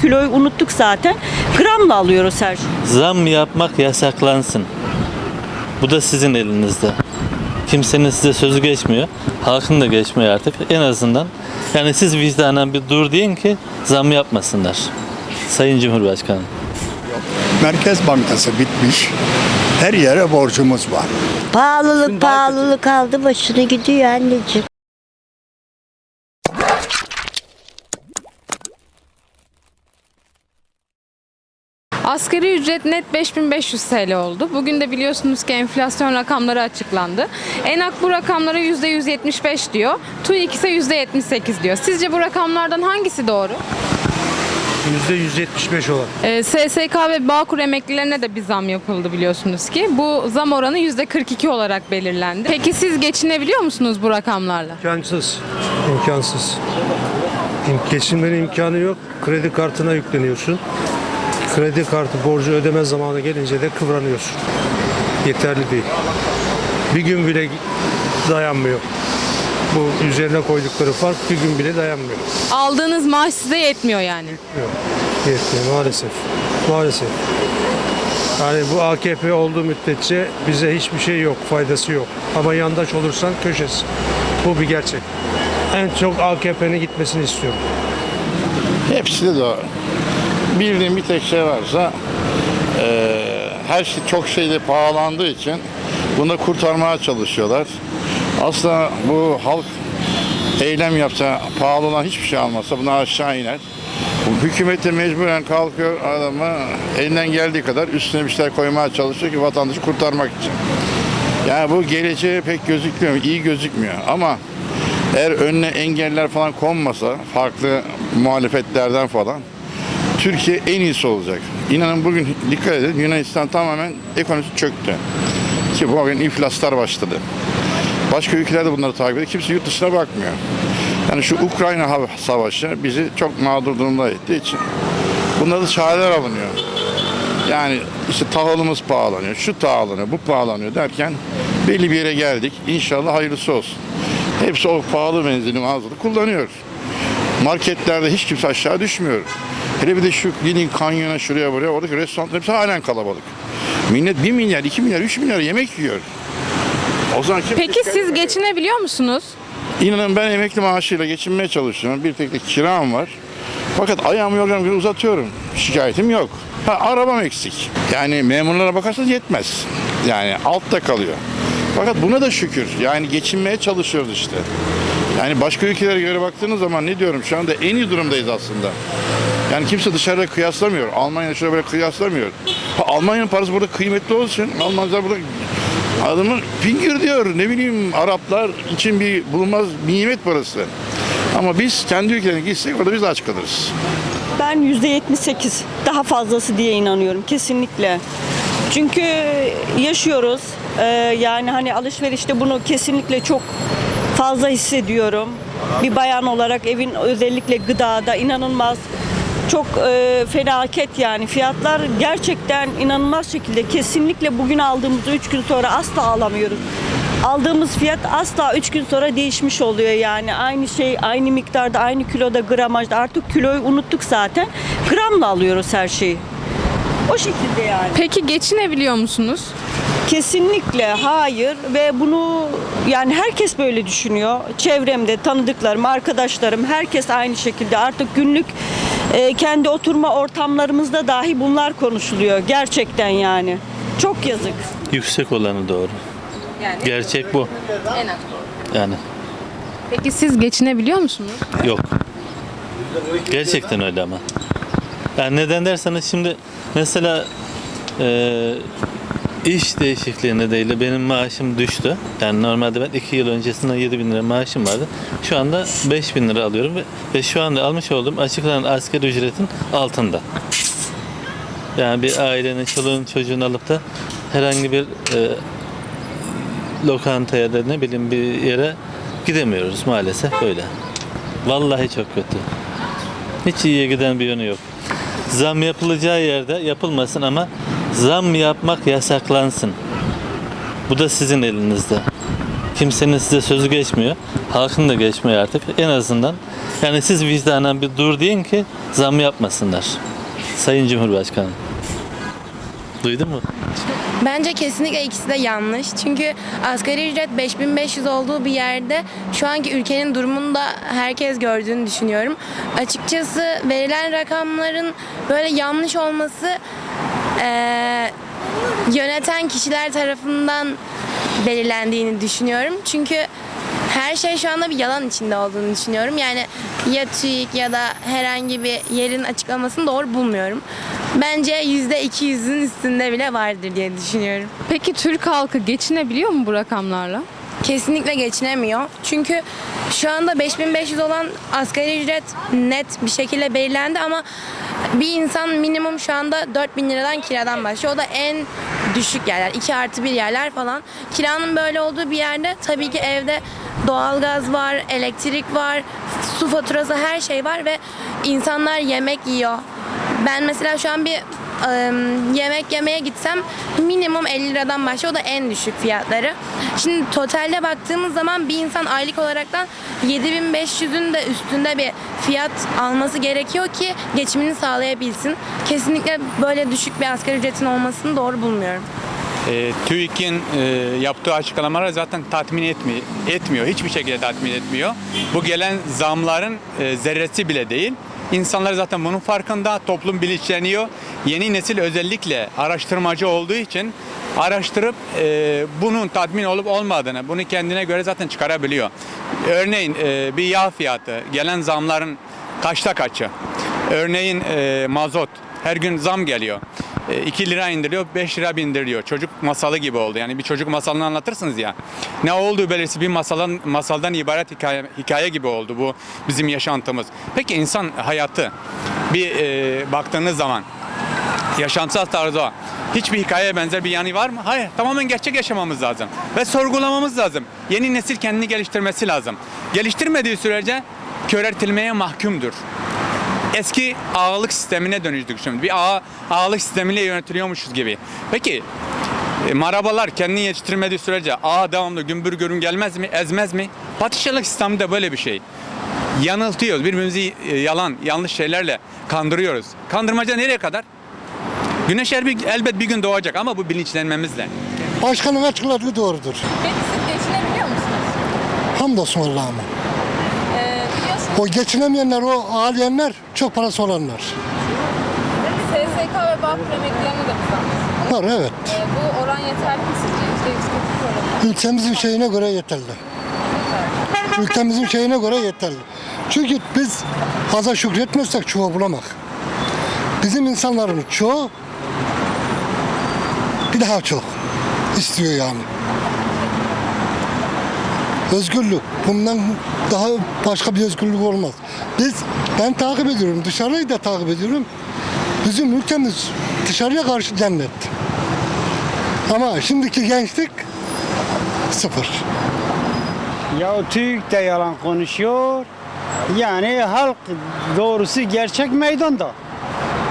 kiloyu unuttuk zaten. Gramla alıyoruz her şeyi. Zam yapmak yasaklansın. Bu da sizin elinizde. Kimsenin size sözü geçmiyor. Halkın da geçmiyor artık. En azından yani siz vicdanen bir dur deyin ki zam yapmasınlar. Sayın Cumhurbaşkanım. Merkez Bankası bitmiş. Her yere borcumuz var. Pahalılık pahalılık aldı başını gidiyor anneciğim. Asgari ücret net 5500 TL oldu. Bugün de biliyorsunuz ki enflasyon rakamları açıklandı. ENAK bu rakamlara %175 diyor. TÜİK ise %78 diyor. Sizce bu rakamlardan hangisi doğru? %175 olan. Ee, SSK ve Bağkur emeklilerine de bir zam yapıldı biliyorsunuz ki. Bu zam oranı %42 olarak belirlendi. Peki siz geçinebiliyor musunuz bu rakamlarla? İmkansız. İmkansız. İm- Geçinmenin imkanı yok. Kredi kartına yükleniyorsun. Kredi kartı borcu ödeme zamanı gelince de kıvranıyorsun. Yeterli değil. Bir gün bile dayanmıyor. Bu üzerine koydukları fark bir gün bile dayanmıyor. Aldığınız maaş size yetmiyor yani. Yok. Yetmiyor maalesef. Maalesef. Yani bu AKP olduğu müddetçe bize hiçbir şey yok, faydası yok. Ama yandaş olursan köşesi. Bu bir gerçek. En çok AKP'nin gitmesini istiyorum. Hepsi de doğru. Bildiğim bir tek şey varsa eee, her şey çok şeyde pahalandığı için bunu kurtarmaya çalışıyorlar. Aslında bu halk eylem yapsa, pahalı olan hiçbir şey almasa bunu aşağı iner. Bu hükümet de mecburen kalkıyor adamı elinden geldiği kadar üstüne bir şeyler koymaya çalışıyor ki vatandaşı kurtarmak için. Yani bu geleceğe pek gözükmüyor, iyi gözükmüyor ama eğer önüne engeller falan konmasa, farklı muhalefetlerden falan, Türkiye en iyisi olacak. İnanın bugün dikkat edin Yunanistan tamamen ekonomisi çöktü. Ki bugün iflaslar başladı. Başka ülkeler de bunları takip ediyor. Kimse yurt dışına bakmıyor. Yani şu Ukrayna savaşı bizi çok mağdur durumda ettiği için bunlarda çareler alınıyor. Yani işte tahılımız pahalanıyor, şu pahalanıyor, bu pahalanıyor derken belli bir yere geldik. İnşallah hayırlısı olsun. Hepsi o pahalı benzini mağazada kullanıyor. Marketlerde hiç kimse aşağı düşmüyor. Hele bir de şu gidin kanyona şuraya buraya oradaki restoranlar hepsi halen kalabalık. Millet 1 milyar, 2 milyar, 3 milyar yemek yiyor. O zaman kim Peki siz geçinebiliyor musunuz? İnanın ben emekli maaşıyla geçinmeye çalışıyorum. Bir tek de kiram var. Fakat ayağımı yorganımı göre uzatıyorum. Şikayetim yok. Ha, arabam eksik. Yani memurlara bakarsanız yetmez. Yani altta kalıyor. Fakat buna da şükür. Yani geçinmeye çalışıyoruz işte. Yani başka ülkelere göre baktığınız zaman ne diyorum şu anda en iyi durumdayız aslında. Yani kimse dışarıda kıyaslamıyor. Almanya şöyle böyle kıyaslamıyor. Ha, Almanya'nın parası burada kıymetli olsun. Almanlar burada adamı fingir diyor. Ne bileyim Araplar için bir bulunmaz bir nimet parası. Ama biz kendi ülkelerine gitsek orada biz aç kalırız. Ben %78 daha fazlası diye inanıyorum kesinlikle. Çünkü yaşıyoruz. Ee, yani hani alışverişte bunu kesinlikle çok fazla hissediyorum. Bir bayan olarak evin özellikle gıdada inanılmaz çok e, felaket yani fiyatlar gerçekten inanılmaz şekilde kesinlikle bugün aldığımızı 3 gün sonra asla alamıyoruz. Aldığımız fiyat asla 3 gün sonra değişmiş oluyor yani aynı şey aynı miktarda aynı kiloda gramajda artık kiloyu unuttuk zaten gramla alıyoruz her şeyi. O şekilde yani. Peki geçinebiliyor musunuz? Kesinlikle hayır ve bunu yani herkes böyle düşünüyor. Çevremde tanıdıklarım, arkadaşlarım herkes aynı şekilde artık günlük e, kendi oturma ortamlarımızda dahi bunlar konuşuluyor gerçekten yani. Çok yazık. Yüksek olanı doğru. Yani Gerçek bu. en az. Yani Peki siz geçinebiliyor musunuz? yok. Gerçekten öyle ama. Yani neden derseniz şimdi mesela e, iş değişikliği nedeniyle benim maaşım düştü. Yani normalde ben 2 yıl öncesinde 7 bin lira maaşım vardı. Şu anda 5 bin lira alıyorum ve, ve şu anda almış olduğum açıklanan asgari ücretin altında. Yani bir ailenin çoluğun çocuğunu alıp da herhangi bir e, lokantaya da ne bileyim bir yere gidemiyoruz maalesef böyle. Vallahi çok kötü. Hiç iyiye giden bir yönü yok. Zam yapılacağı yerde yapılmasın ama zam yapmak yasaklansın. Bu da sizin elinizde. Kimsenin size sözü geçmiyor. halkın da geçmiyor artık. En azından yani siz vicdanen bir dur deyin ki zam yapmasınlar. Sayın Cumhurbaşkanım. Duydun mu? Bence kesinlikle ikisi de yanlış. Çünkü asgari ücret 5500 olduğu bir yerde şu anki ülkenin durumunu da herkes gördüğünü düşünüyorum. Açıkçası verilen rakamların böyle yanlış olması eee, yöneten kişiler tarafından belirlendiğini düşünüyorum. Çünkü her şey şu anda bir yalan içinde olduğunu düşünüyorum. Yani ya TÜİK ya da herhangi bir yerin açıklamasını doğru bulmuyorum. Bence %200'ün üstünde bile vardır diye düşünüyorum. Peki Türk halkı geçinebiliyor mu bu rakamlarla? Kesinlikle geçinemiyor. Çünkü şu anda 5500 olan asgari ücret net bir şekilde belirlendi ama bir insan minimum şu anda 4000 liradan kiradan başlıyor. O da en düşük yerler. 2 artı 1 yerler falan. Kiranın böyle olduğu bir yerde tabii ki evde doğalgaz var, elektrik var, su faturası her şey var ve insanlar yemek yiyor. Ben mesela şu an bir yemek yemeye gitsem minimum 50 liradan başlıyor. O da en düşük fiyatları. Şimdi totalde baktığımız zaman bir insan aylık olaraktan 7500'ün de üstünde bir fiyat alması gerekiyor ki geçimini sağlayabilsin. Kesinlikle böyle düşük bir asgari ücretin olmasını doğru bulmuyorum. E, TÜİK'in e, yaptığı açıklamalar zaten tatmin etmiyor, etmiyor. Hiçbir şekilde tatmin etmiyor. Bu gelen zamların e, zerresi bile değil. İnsanlar zaten bunun farkında, toplum bilinçleniyor. Yeni nesil özellikle araştırmacı olduğu için araştırıp e, bunun tatmin olup olmadığını, bunu kendine göre zaten çıkarabiliyor. Örneğin e, bir yağ fiyatı, gelen zamların kaçta kaçı? Örneğin e, mazot, her gün zam geliyor. 2 lira indiriliyor, 5 lira indiriliyor. Çocuk masalı gibi oldu. Yani bir çocuk masalını anlatırsınız ya. Ne olduğu belirsiz bir masaldan, masaldan ibaret hikaye, hikaye gibi oldu bu bizim yaşantımız. Peki insan hayatı bir e, baktığınız zaman yaşamsal tarzı o. Hiçbir hikayeye benzer bir yanı var mı? Hayır. Tamamen gerçek yaşamamız lazım. Ve sorgulamamız lazım. Yeni nesil kendini geliştirmesi lazım. Geliştirmediği sürece köreltilmeye mahkumdur eski ağalık sistemine dönüştük şimdi. Bir ağa, ağalık sistemiyle yönetiliyormuşuz gibi. Peki e, marabalar kendini yetiştirmediği sürece ağa devamlı gümbür görün gelmez mi? Ezmez mi? Padişahlık sistemi de böyle bir şey. Yanıltıyoruz. Birbirimizi e, yalan, yanlış şeylerle kandırıyoruz. Kandırmaca nereye kadar? Güneş elbet, elbet bir gün doğacak ama bu bilinçlenmemizle. Başkanın açıkladığı doğrudur. Peki siz geçinebiliyor musunuz? Hamdolsun Allah'ıma. O geçinemeyenler, o ağlayanlar çok parası olanlar. SSK ve Bağkur emeklilerine de bir zam. Var evet. Ee, bu oran yeterli mi sizce? %149 oranı. Ülkemizin şeyine göre yeterli. Ülkemizin şeyine göre yeterli. Çünkü biz aza şükretmezsek çoğu bulamak. Bizim insanların çoğu bir daha çok istiyor yani. Özgürlük. Bundan daha başka bir özgürlük olmaz. Biz, ben takip ediyorum, dışarıyı da takip ediyorum. Bizim ülkemiz dışarıya karşı cennet. Ama şimdiki gençlik sıfır. Ya TÜİK de yalan konuşuyor. Yani halk doğrusu gerçek meydanda.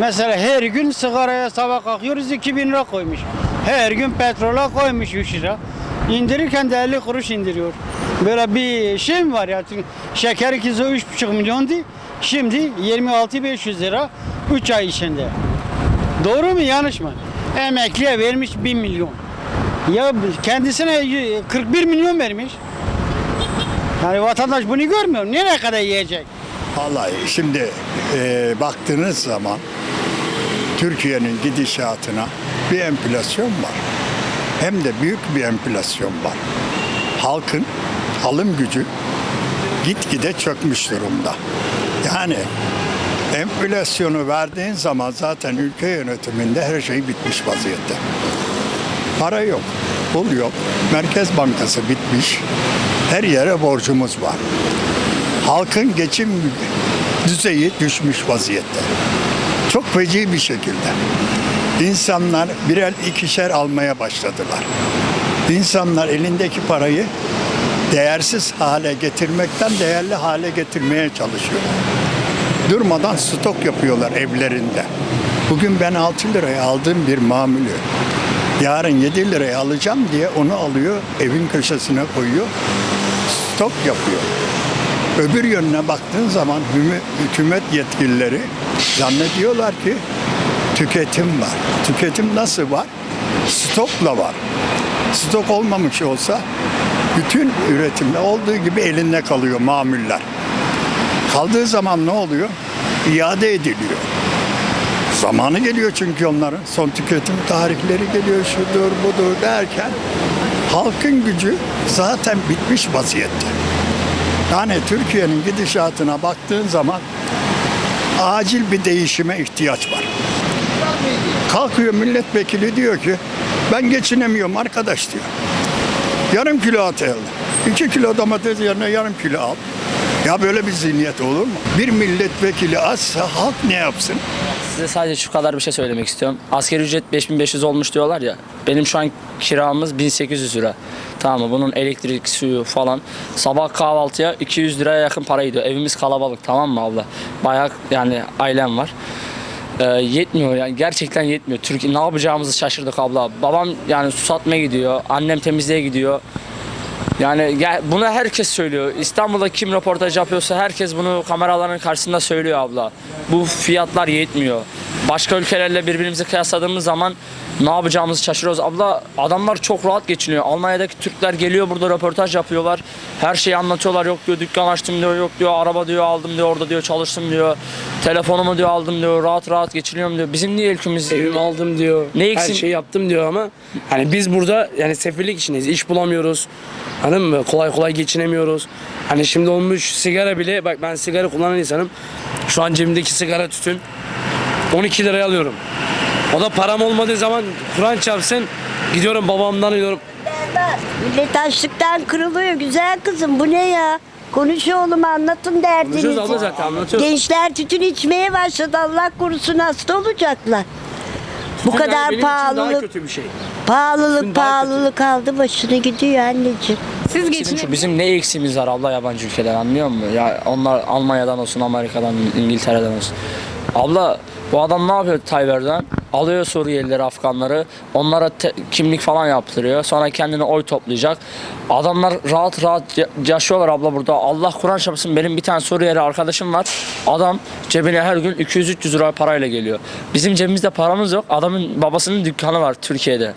Mesela her gün sigaraya sabah kalkıyoruz 2000 lira koymuş. Her gün petrola koymuş 3 lira. İndirirken de 50 kuruş indiriyor. Böyle bir şey mi var ya? Çünkü Şeker kilosu 3,5 milyondu. Şimdi 26 500 lira 3 ay içinde. Doğru mu yanlış mı? Emekliye vermiş 1 milyon. Ya kendisine 41 milyon vermiş. Yani vatandaş bunu görmüyor. Nereye kadar yiyecek? Vallahi şimdi e, baktığınız zaman Türkiye'nin gidişatına bir enflasyon var. Hem de büyük bir enflasyon var. Halkın alım gücü gitgide çökmüş durumda. Yani enflasyonu verdiğin zaman zaten ülke yönetiminde her şey bitmiş vaziyette. Para yok, pul yok, Merkez Bankası bitmiş, her yere borcumuz var halkın geçim düzeyi düşmüş vaziyette. Çok feci bir şekilde. İnsanlar birer ikişer almaya başladılar. İnsanlar elindeki parayı değersiz hale getirmekten değerli hale getirmeye çalışıyor. Durmadan stok yapıyorlar evlerinde. Bugün ben 6 liraya aldığım bir mamülü yarın 7 liraya alacağım diye onu alıyor evin köşesine koyuyor stok yapıyor. Öbür yönüne baktığın zaman hükümet yetkilileri zannediyorlar ki tüketim var. Tüketim nasıl var? Stokla var. Stok olmamış olsa bütün üretimde olduğu gibi elinde kalıyor mamuller. Kaldığı zaman ne oluyor? İade ediliyor. Zamanı geliyor çünkü onların. Son tüketim tarihleri geliyor, şudur budur derken halkın gücü zaten bitmiş vaziyette. Yani Türkiye'nin gidişatına baktığın zaman acil bir değişime ihtiyaç var. Kalkıyor milletvekili diyor ki ben geçinemiyorum arkadaş diyor. Yarım kilo at elde. İki kilo domates yerine yarım kilo al. Ya böyle bir zihniyet olur mu? Bir milletvekili azsa halk ne yapsın? Size sadece şu kadar bir şey söylemek istiyorum. Asgari ücret 5500 olmuş diyorlar ya. Benim şu an kiramız 1800 lira. Tamam mı? Bunun elektrik, suyu falan. Sabah kahvaltıya 200 liraya yakın para gidiyor. Evimiz kalabalık tamam mı abla? Bayağı yani ailem var. Ee, yetmiyor yani gerçekten yetmiyor. Türkiye ne yapacağımızı şaşırdık abla. Babam yani su satmaya gidiyor. Annem temizliğe gidiyor. Yani ya bunu herkes söylüyor. İstanbul'da kim röportaj yapıyorsa herkes bunu kameraların karşısında söylüyor abla. Bu fiyatlar yetmiyor. Başka ülkelerle birbirimizi kıyasladığımız zaman ne yapacağımızı şaşırıyoruz. Abla adamlar çok rahat geçiniyor. Almanya'daki Türkler geliyor burada röportaj yapıyorlar. Her şeyi anlatıyorlar. Yok diyor dükkan açtım diyor. Yok diyor araba diyor aldım diyor. Orada diyor çalıştım diyor. Telefonumu diyor aldım diyor. Rahat rahat geçiniyorum diyor. Bizim niye ülkemiz Evimi aldım diyor. Ne Her eksin- şeyi yaptım diyor ama hani biz burada yani sefillik içindeyiz. İş bulamıyoruz. Anladın mı? Kolay kolay geçinemiyoruz. Hani şimdi olmuş sigara bile bak ben sigara kullanan insanım. Şu an cebimdeki sigara tütün 12 liraya alıyorum. O da param olmadığı zaman Kur'an çarpsın gidiyorum babamdan alıyorum. Millet açlıktan kırılıyor. Güzel kızım bu ne ya? Konuş oğlum anlatın Konuşuyoruz derdinizi. abla zaten anlatıyoruz. Gençler tütün içmeye başladı. Allah korusun hasta olacaklar. Bu Yani kadar benim için daha pahalılık, kötü bir şey. pahalılık, pahalılık aldı başını gidiyor anneciğim. Siz Bizim, geçine şu, bizim ne eksiğimiz var abla yabancı ülkeden anlıyor musun? Ya onlar Almanya'dan olsun, Amerika'dan, İngiltere'den olsun. Abla bu adam ne yapıyor Tayyip Erdoğan? Alıyor Suriyelileri, Afganları, onlara kimlik falan yaptırıyor. Sonra kendine oy toplayacak. Adamlar rahat rahat ya- yaşıyorlar abla burada. Allah Kur'an çarpsın benim bir tane Suriyeli arkadaşım var. Adam cebine her gün 200-300 lira parayla geliyor. Bizim cebimizde paramız yok. Adamın babasının dükkanı var Türkiye'de.